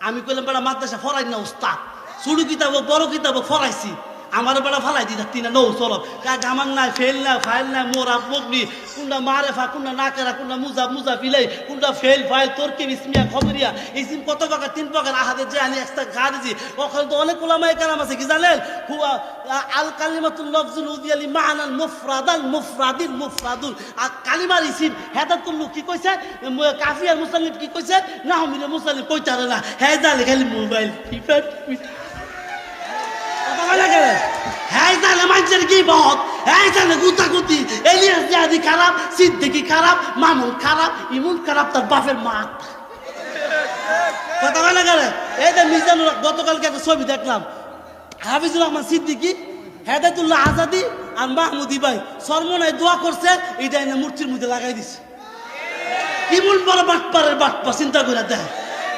আমি কইলাম বেড়া মাদ্রাসা ফরাই না উস্তাদ ছোট কিতাব বড় কিতাব ফরাইছি আমার বেড়া ফালাই দি থাকতি না নৌ চল গামাং নাই, ফেল নাই, ফাইল নাই, মোরা মগনি। কোনটা মারে ফা কোনটা নাকেরা কোনটা মুজা মুজা ফিলাই। কোনটা ফেল ফাইল তোরকে ইসমিয়া খবরিয়া? ইসিম কত প্রকার তিন প্রকার আহাদের যে আনি একটা গা দিছি ওখানে তো অনেক ওলামাই কালাম আছে, কি জানেন? হুয়া আল কালিমাতুল লফজুল উদিয়ালি মানাল মুফরাদাল মুফরাদিল মুফরাদুল। আর কালিমার ইসিম হেদাতুল্লু কি কইছে? কাফিয়ার মুসাল্লিম কি কইছে? না হমিলে মুসাল্লিম কইতারে না। হ্যাঁ জালে খালি মোবাইল ফিফা হ্যাঁ জানে খারাপ, সিদ্দিকি খারাপ, মামুন খারাপ, ইমুন খারাপ, তার বাপের মা। কথা বলে গেলে এই যে মিজানুর গতকালকে একটা ছবি দেখলাম। হাফিজুর রহমান সিদ্দিকি, হেদায়তুল্লাহ আজাদি আর ভাই। সর্বনায় দোয়া করছে এইটা এনে মূর্তির মধ্যে লাগাই দিছে। কি মূল বড় বাটপারের বাটপা, চিন্তা করে দেয়।